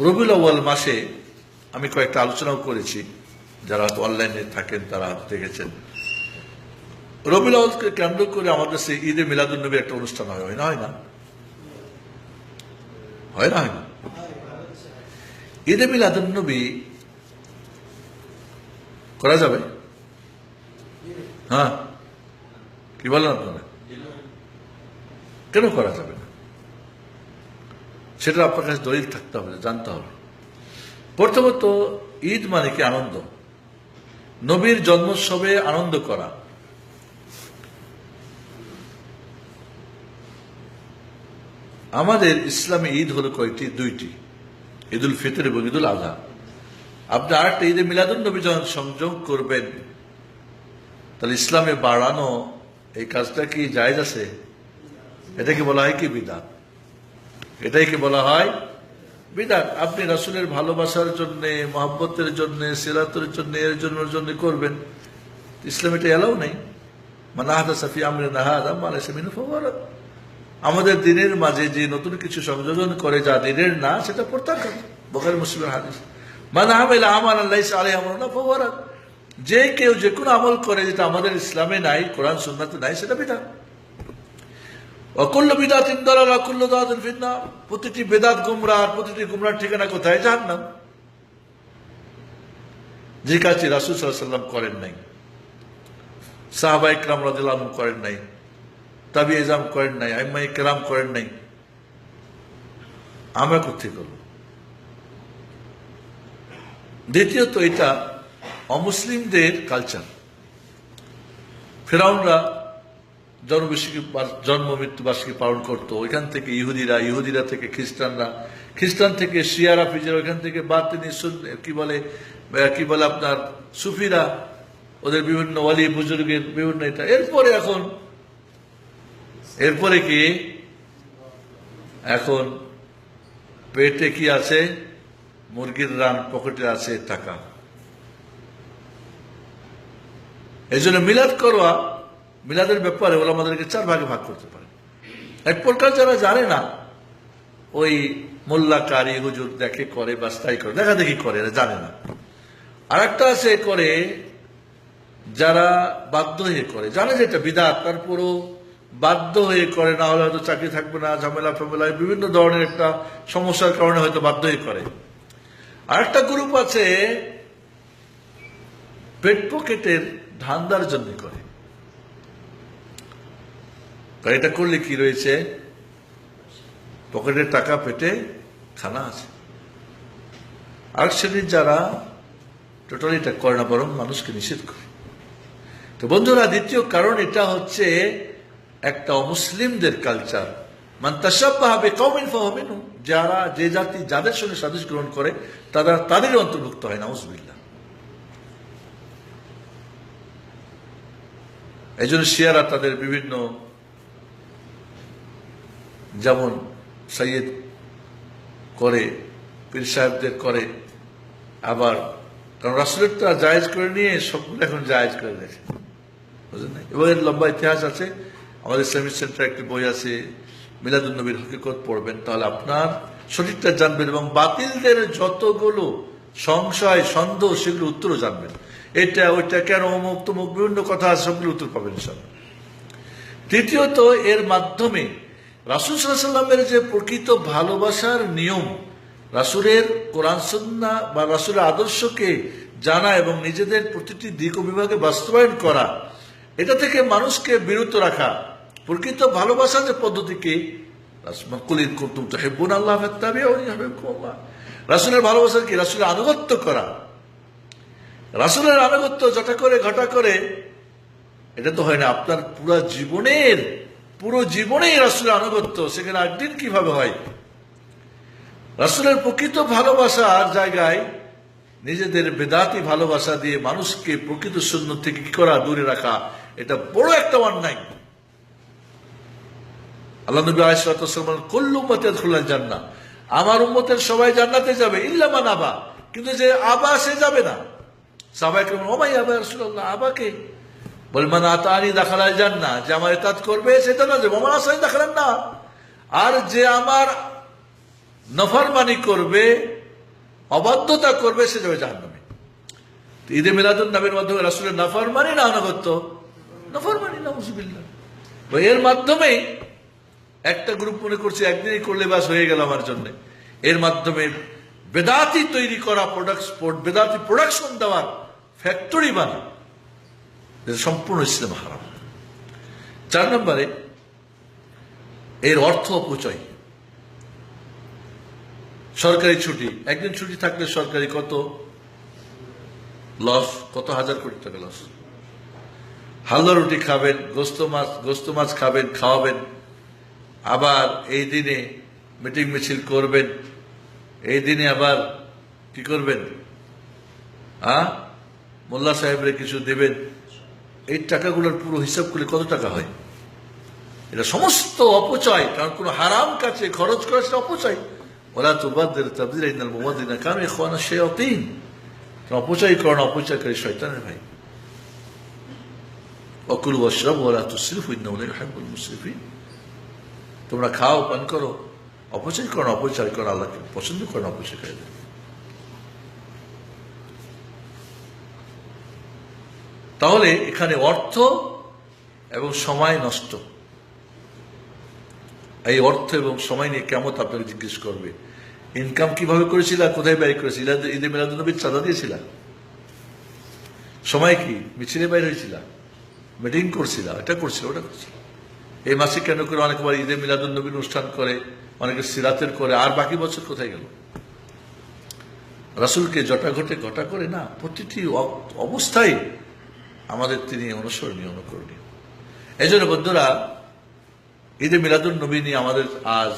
রবিউল আউ্য়াল মাসে আমি কয়েকটা আলোচনাও করেছি। যারা অনলাইনে থাকেন, তারা দেখেছেন। রবিউল আউ্য়ালকে কেন্দ্র করে আমাদের সেই ঈদে মিলাদুল নবীর একটা অনুষ্ঠান হয় হয় না হয় না? হয় না হয় না? ঈদে মিলাদুল নবী করা যাবে? হ্যাঁ। কি বলেন আপনারা? কেন করা যাবে না? সেটা আপনার কাছে দলিল থাকতে হবে, জানতে হবে। প্রথমত, ঈদ মানে কি আনন্দ? নবীর জন্মোৎসবে আনন্দ করা। আমাদের ইসলামে ঈদ হলো কয়টি? দুইটি। ঈদুল ফিতর এবং ঈদুল আজহা আপনি আরেকটা ঈদে মিলাদুল নবী যখন সংযোগ করবেন, তাহলে ইসলামে বাড়ানো এই কাজটা কি জায়েজ আছে? এটাকে বলা হয় কি বিদাত এটাই কি বলা হয় বিদাত। আপনি রাসুলের ভালোবাসার জন্য, মহাব্বতের জন্য, সিরাতের জন্য, এর জন্য জন্য করবেন। ইসলাম এটা এলাও নেই। মানাহাদা সাফি আমরে নাহাদ আমার মিনু আমাদের দিনের মাঝে যে নতুন কিছু সংযোজন করে যা দিনের না, সেটা প্রত্যাখ্যান বোখারি মুসলিমের হাদিস। মানে আমেলা আমার আল্লাহ আলাই আমর না ফওয়ারাত যে কেউ যে কোনো আমল করে যেটা আমাদের ইসলামে নাই, কোরআন, সুন্নাতে নাই, সেটা বিধান অকুল্ল বিদাত ইন্দাল অকুল্ল দাদ ফিতনা। প্রতিটি বেদাত গুমরা প্রতিটি গুমরার ঠিকানা কোথায়? জাহান্নাম। যে কাজটি রাসুল সাল্লাম করেন নাই সাহাবা ইকরাম রাজু করেন নাই, তাবি এজাম করেন নাই আইম্মা ইকরাম করেন নাই। আমরা কোথেকে করব? দ্বিতীয়ত, এটা অমুসলিমদের কালচার ফেরাউনরা জন্মবার্ষিকী জন্ম মৃত্যু বার্ষিকী পালন করতো। ওইখান থেকে ইহুদিরা ইহুদিরা থেকে খ্রিস্টানরা। খ্রিস্টান থেকে শিয়ারা ফিজার ওইখান থেকে বাতিনি সুন- কি বলে কি বলে আপনার, সুফিরা, ওদের বিভিন্ন ওয়ালি বুজুর্গের বিভিন্ন এটা। এরপরে এখন এরপরে কি? এখন পেটে কি আছে? মুরগির রান পকেটে আছে টাকা। এই জন্য মিলাদ করোয়া মিলাদের ব্যাপারে ওরা আমাদেরকে চার ভাগে ভাগ করতে পারে। এক প্রকার যারা জানে না, ওই মোল্লা কারি, হুজুর দেখে করে বা স্থায়ী করে, দেখা দেখি করে, এরা জানে না। আর একটা আছে করে, যারা বাধ্য হয়ে করে, জানে যে এটা বিদাত, তারপরও বাধ্য হয়ে করে, না হলে হয়তো চাকরি থাকবে না, ঝামেলা ফামেলা বিভিন্ন ধরনের একটা সমস্যার কারণে হয়তো বাধ্য হয়ে করে। আরেকটা গ্রুপ আছে, পেট পকেটের ধান্দার জন্য করে। আর এটা করলে কি রয়েছে? পকেটের টাকা পেটে খানা আছে। আরেক শ্রেণির যারা টোটালি এটা করে না, বরং মানুষকে নিষেধ করে। তো বন্ধুরা, দ্বিতীয় কারণ এটা হচ্ছে একটা অমুসলিমদের কালচার মান তাসাব্বাহাবে কওমিন ফাহমিনু যারা যে জাতি, যাদের সঙ্গে সাদৃশ্য গ্রহণ করে, তারা তাদের অন্তর্ভুক্ত হয় নাউজবিল্লাহ। এই জন্য শিয়ারা তাদের বিভিন্ন যেমন সৈয়দ করে, পীর সাহেবদের করে, আবার কারণ রাসুলের তো জায়েজ করে নিয়ে সবগুলো এখন জায়েজ করে দেখে বুঝলেন? এবং এর লম্বা ইতিহাস আছে। আমাদের ইসলামিক সেন্টার একটি বই আছে মিলাদুল নবীর হকিকত পড়বেন। তাহলে আপনার সঠিকটা জানবেন এবং বাতিলদের যতগুলো সংশয়, সন্দেহ, সেগুলো উত্তরও জানবেন। এটা, ওইটা কেন অমুক তমুক বিভিন্ন কথা সবগুলো উত্তর পাবেন সব তৃতীয়ত এর মাধ্যমে রাসুল সাল্লামের যে প্রকৃত ভালোবাসার নিয়ম রাসুলের কোরআন সন্না বা রাসুলের আদর্শকে জানা এবং নিজেদের প্রতিটি দিক বিভাগে বাস্তবায়ন করা, এটা থেকে মানুষকে বিরত রাখা, প্রকৃত ভালোবাসার যে পদ্ধতিকে কুলির কুতুম তো হেব্বুন আল্লাহ রাসুলের ভালোবাসা কি? রাসুলের আনুগত্য করা। রাসুলের আনুগত্য যটা করে, ঘটা করে, এটা তো হয় না। আপনার পুরা জীবনের পুরো জীবনেই রাসুলের আনুগত্য, সেখানে একদিন কীভাবে হয়? রাসুলের প্রকৃত ভালোবাসার জায়গায় নিজেদের বেদাতি ভালোবাসা দিয়ে মানুষকে প্রকৃত শূন্য থেকে কি করা, দূরে রাখা, এটা বড় একটা অন্যায়। আল্লাহ নবী আলাইসালাম কল্লু মতে খোলা জান্না আমার উম্মতের সবাই জান্নাতে যাবে ইল্লামান আবা। কিন্তু যে আবা, সে যাবে না। সাবাই কেমন ওমাই আবা রসুল্লাহ আবাকে বলমান আতানি দেখালায় যান না যে আমার এতাত করবে সেটা না যে মোমান আসানি দেখালেন না। আর যে আমার নফরমানি করবে, অবাধ্যতা করবে, সে যাবে জাহান্নামে। ঈদে মিলাদুন নবীর মাধ্যমে রাসুলের নাফরমানি না আনুগত্য নাফরমানি না মুসিবিল্লা এর মাধ্যমেই একটা গ্রুপ মনে করছে, একদিনই করলে বাস হয়ে গেল আমার জন্য। এর মাধ্যমে বেদাতি তৈরি করা প্রোডাক্ট বেদাতি প্রোডাকশন দেওয়ার ফ্যাক্টরি বানা সম্পূর্ণ ইসলাম হারাম। চার নম্বরে, এর অর্থ অপচয়। সরকারি ছুটি, একদিন ছুটি থাকলে সরকারি কত? লস, কত হাজার কোটি টাকা লস। হালদা রুটি খাবেন, গোস্ত মাছ গোস্ত মাছ খাবেন, খাওয়াবেন। আবার এই দিনে মিটিং মিছিল করবেন। এই দিনে আবার কি করবেন? আ? মোল্লা সাহেবরে কিছু দেবেন। এই টাকাগুলোর পুরো হিসাব করলে কত টাকা হয়? এটা সমস্ত অপচয় কারণ কোনো হারাম কাছে খরচ করা সেটা অপচয়। ওরা তো বাদের তাবদির ইনাল মোহাম্মদিনা কারণ এখানে সে অতীন অপচয় করেন অপচয়কারী শয়তানের ভাই। অকুল ওয়াশরাব ওরা তো সিরফ ইন্নাউলাই হাইবুল মুসরিফিন। তোমরা খাও পান করো অপচয় করো না, অপচয় করো আল্লাহকে পছন্দ করো না, অপচয় করে তাহলে এখানে অর্থ এবং সময় নষ্ট। এই অর্থ এবং সময় নিয়ে কেমন আপনাকে জিজ্ঞেস করবে? ইনকাম কীভাবে করেছিল? কোথায় ব্যয় করেছিল? ঈদে মিলাদুলনবীর চাঁদা দিয়েছিল? সময় কি? মিছিলে বাইরে হয়েছিল? মিটিং করছিল? এটা করছিল, ওটা করছিল। এই মাসে কেন করে অনেকবার ঈদে মিলাদুল নবীন অনুষ্ঠান করে অনেকে সিরাতের করে, আর বাকি বছর কোথায় গেল? রাসুলকে জটা ঘটে করে না, প্রতিটি অবস্থায় আমাদের তিনি অনুসরণীয় অনুকরণীয়। এই জন্য বন্ধুরা ঈদে মিলাদুল নবী নিয়ে আমাদের আজ